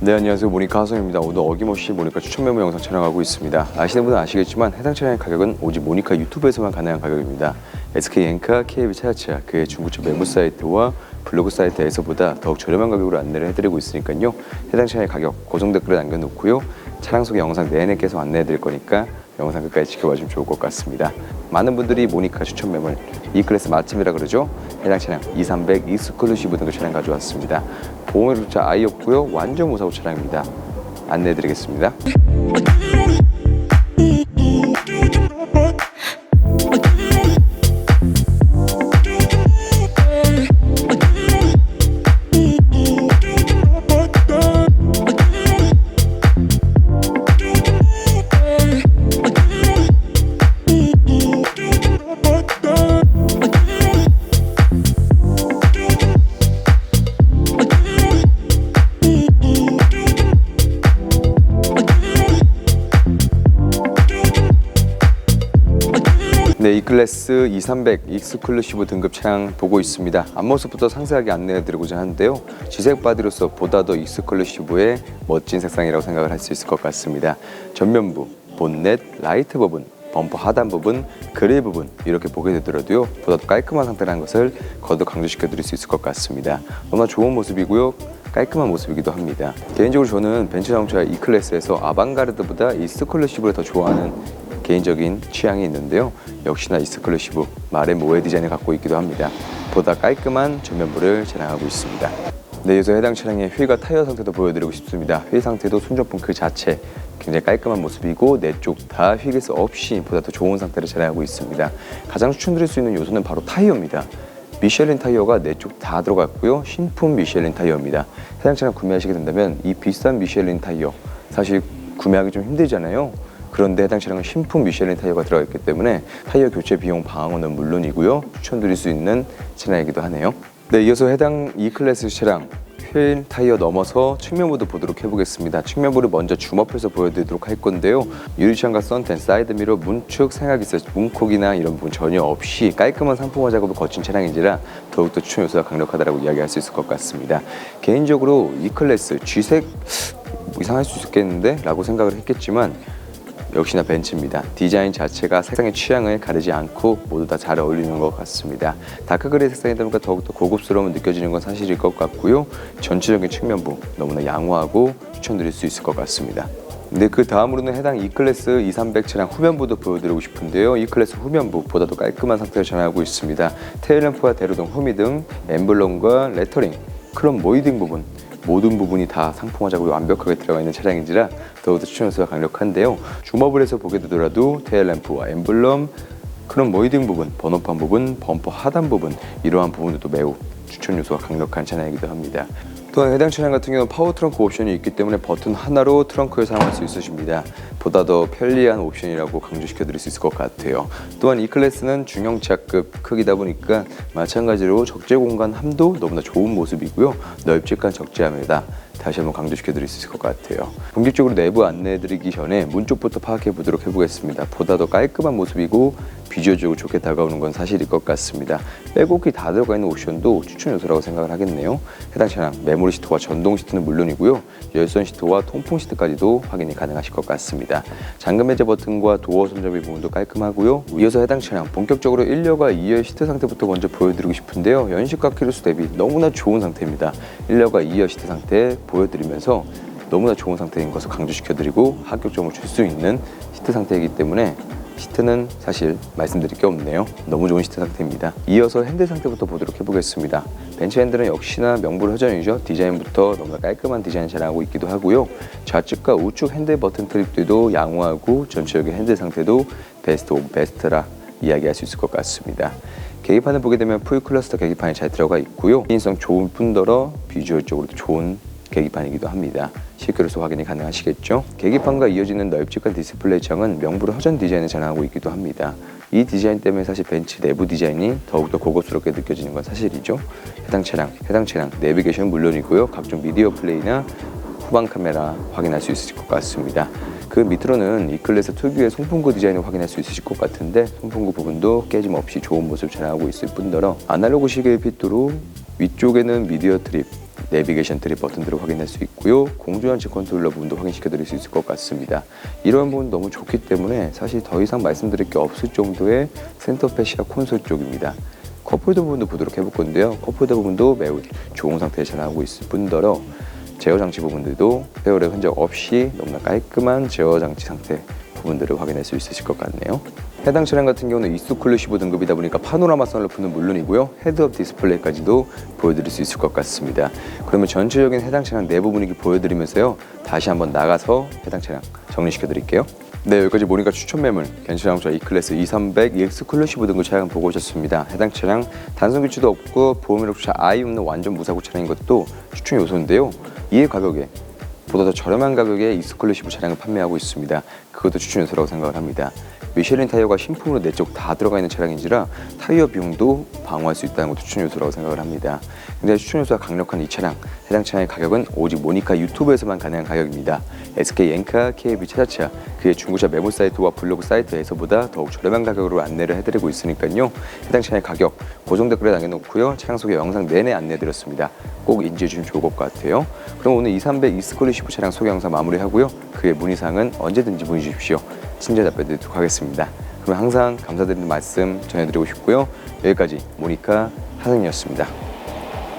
네 안녕하세요. 모니카 하성입니다. 오늘 어김없이 모니카 추천 메모 영상 촬영하고 있습니다. 아시는 분은 아시겠지만 해당 차량의 가격은 오직 모니카 유튜브에서만 가능한 가격입니다. SK 엔카, KB 차야차 그의 중고차 매물 사이트와 블로그 사이트에서보다 더욱 저렴한 가격으로 안내를 해드리고 있으니까요. 해당 차량의 가격 고정 댓글에 남겨놓고요. 차량 소개 영상 내내 계속 안내해드릴 거니까 영상 끝까지 지켜봐주면 좋을 것 같습니다 많은 분들이 모니카 추천 매물 E클래스 맛집이라 그러죠? 해당 차량 2300 익스클루시브 등급 차량 가져왔습니다. 보험회로차 아예 없고요. 완전 무사고 차량입니다. 안내해드리겠습니다 네, E클래스 2300 익스클루시브 등급 차량 보고 있습니다. 앞모습부터 상세하게 안내해드리고자 하는데요. 지색 바디로서 보다 더 익스클루시브의 멋진 색상이라고 생각을 할 수 있을 것 같습니다. 전면부, 본넷, 라이트 부분, 범퍼 하단 부분, 그릴 부분 이렇게 보게 되더라도요. 보다 더 깔끔한 상태라는 것을 거듭 강조시켜 드릴 수 있을 것 같습니다. 너무나 좋은 모습이고요. 깔끔한 모습이기도 합니다. 개인적으로 저는 벤츠 자동차 E클래스에서 아방가르드보다 익스클루시브를 더 좋아하는 개인적인 취향이 있는데요. 역시나 이스클루시브 말의 모의 디자인을 갖고 있기도 합니다. 보다 깔끔한 전면부를 자랑하고 있습니다. 네, 이어서 해당 차량의 휠과 타이어 상태도 보여드리고 싶습니다. 휠 상태도 순정품 그 자체 굉장히 깔끔한 모습이고 네쪽다 휠기스 없이 보다 더 좋은 상태를 자랑하고 있습니다. 가장 추천드릴 수 있는 요소는 바로 타이어입니다. 미쉐린 타이어가 네쪽다 들어갔고요. 신품 미쉐린 타이어입니다. 해당 차량 구매하시게 된다면 이 비싼 미쉐린 타이어 사실 구매하기 좀 힘들잖아요. 그런데 해당 차량은 신품 미쉐린 타이어가 들어가 있기 때문에 타이어 교체 비용 방어는 물론이고요. 추천드릴 수 있는 차량이기도 하네요. 네, 이어서 해당 E클래스 차량 휠 타이어 넘어서 측면부도 보도록 해보겠습니다. 측면부를 먼저 줌업해서 보여드리도록 할 건데요. 유리창과 썬텐, 사이드미러, 문축, 생각있어 문콕이나 이런 부분 전혀 없이 깔끔한 상품화 작업을 거친 차량인지라 더욱더 추천 요소가 강력하다고 이야기할 수 있을 것 같습니다. 개인적으로 E클래스 G색 뭐 이상할 수 있겠는데? 라고 생각을 했겠지만 역시나 벤츠입니다. 디자인 자체가 색상의 취향을 가리지 않고 모두 다 잘 어울리는 것 같습니다. 다크그레이 색상이다 보니까 더욱더 고급스러움을 느껴지는 건 사실일 것 같고요. 전체적인 측면부 너무나 양호하고 추천드릴 수 있을 것 같습니다. 네, 그 다음으로는 해당 E클래스 2300 차량 후면부도 보여드리고 싶은데요. E클래스 후면부 보다 더 깔끔한 상태를 전하고 있습니다. 테일램프와 대로등 후미등, 엠블럼과 레터링, 크롬 모이딩 부분 모든 부분이 다 상품화 작업이 완벽하게 들어가 있는 차량인지라 더욱더 추천 요소가 강력한데요. 줌업을 해서 보게 되더라도 테일램프와 엠블럼, 크롬 모이딩 부분, 번호판 부분, 범퍼 하단 부분 이러한 부분들도 매우 추천 요소가 강력한 차량이기도 합니다. 또한 해당 차량 같은 경우는 파워 트렁크 옵션이 있기 때문에 버튼 하나로 트렁크를 사용할 수 있으십니다. 보다 더 편리한 옵션이라고 강조시켜 드릴 수 있을 것 같아요. 또한 이 클래스는 중형차급 크기다 보니까 마찬가지로 적재 공간 함도 너무나 좋은 모습이고요. 넓직한 적재함이다. 다시 한번 강조시켜 드릴 수 있을 것 같아요. 본격적으로 내부 안내해 드리기 전에 문 쪽부터 파악해 보도록 해보겠습니다. 보다 더 깔끔한 모습이고 비주얼적으로 좋게 다가오는 건 사실일 것 같습니다. 빼곡히 다 들어가 있는 옵션도 추천 요소라고 생각을 하겠네요. 해당 차량 메모리 시트와 전동 시트는 물론이고요. 열선 시트와 통풍 시트까지도 확인이 가능하실 것 같습니다. 잠금 해제 버튼과 도어 손잡이 부분도 깔끔하고요. 이어서 해당 차량 본격적으로 1열과 2열 시트 상태부터 먼저 보여드리고 싶은데요. 연식과 키로수 대비 너무나 좋은 상태입니다. 1열과 2열 시트 상태 보여드리면서 너무나 좋은 상태인 것을 강조시켜드리고 합격점을 줄 수 있는 시트 상태이기 때문에 시트는 사실 말씀드릴 게 없네요. 너무 좋은 시트 상태입니다. 이어서 핸들 상태부터 보도록 해보겠습니다. 벤츠 핸들은 역시나 명불허전이죠. 디자인부터 너무나 깔끔한 디자인 자랑하고 있기도 하고요. 좌측과 우측 핸들 버튼 트립들도 양호하고 전체적인 핸들 상태도 베스트 오브 베스트라 이야기할 수 있을 것 같습니다. 계기판을 보게 되면 풀 클러스터 계기판이 잘 들어가 있고요. 인성 좋은 뿐더러 비주얼적으로도 좋은 계기판이기도 합니다. 실크로서 확인이 가능하시겠죠? 계기판과 이어지는 넓직한 디스플레이 창은 명불허 허전 디자인을 자랑하고 있기도 합니다. 이 디자인 때문에 사실 벤츠 내부 디자인이 더욱더 고급스럽게 느껴지는 건 사실이죠. 해당 차량, 해당 차량 내비게이션은 물론이고요. 각종 미디어 플레이나 후방 카메라 확인할 수 있으실 것 같습니다. 그 밑으로는 이클래스 특유의 송풍구 디자인을 확인할 수 있으실 것 같은데 송풍구 부분도 깨짐 없이 좋은 모습 을 자랑하고 있을 뿐더러 아날로그 시계의 핏도로 위쪽에는 미디어 트립, 내비게이션 트리 버튼들을 확인할 수 있고요. 공조연체 컨트롤러 부분도 확인시켜 드릴 수 있을 것 같습니다. 이런 부분 너무 좋기 때문에 사실 더 이상 말씀드릴 게 없을 정도의 센터페시아 콘솔 쪽입니다. 컵홀더 부분도 보도록 해볼 건데요. 컵홀더 부분도 매우 좋은 상태에 잘 나오고 있을 뿐더러 제어 장치 부분들도 페어의 흔적 없이 너무나 깔끔한 제어 장치 상태 부분들을 확인할 수 있으실 것 같네요. 해당 차량 같은 경우는 이스클루시브 등급이다 보니까 파노라마 선루프는 물론이고요. 헤드업 디스플레이까지도 보여드릴 수 있을 것 같습니다. 그러면 전체적인 해당 차량 내부 분위기 보여드리면서요. 다시 한번 나가서 해당 차량 정리시켜 드릴게요. 네, 여기까지 모니까 추천 매물 괜찮은 E클래스 2300 익스클루시브 등급 차량 보고 오셨습니다. 해당 차량 단순 교체도 없고 보험이나 주차 아예 없는 완전 무사고 차량인 것도 추천 요소인데요. 이에 가격에 보다 더 저렴한 가격에 익스클루시브 차량을 판매하고 있습니다. 그것도 추천 요소라고 생각을 합니다. 미쉐린 타이어가 신품으로 네 쪽 다 들어가 있는 차량인지라 타이어 비용도 방어할 수 있다는 것도 추천 요소라고 생각을 합니다. 근데 추천 요소가 강력한 이 차량, 해당 차량의 가격은 오직 모니카 유튜브에서만 가능한 가격입니다. SK 엔카, KB 차자차, 그의 중고차 매물 사이트와 블로그 사이트에서보다 더욱 저렴한 가격으로 안내를 해드리고 있으니까요. 해당 차량의 가격 고정 댓글에 남겨놓고요. 차량 소개 영상 내내 안내해드렸습니다. 꼭 인지해 주시면 좋을 것 같아요. 그럼 오늘 2300 이스콜리시브 차량 소개 영상 마무리하고요. 그의 문의사항은 언제든지 문의 주십시오. 친절 답변 드리도록 하겠습니다. 그럼 항상 감사드리는 말씀 전해드리고 싶고요. 여기까지 모니카 하승이었습니다.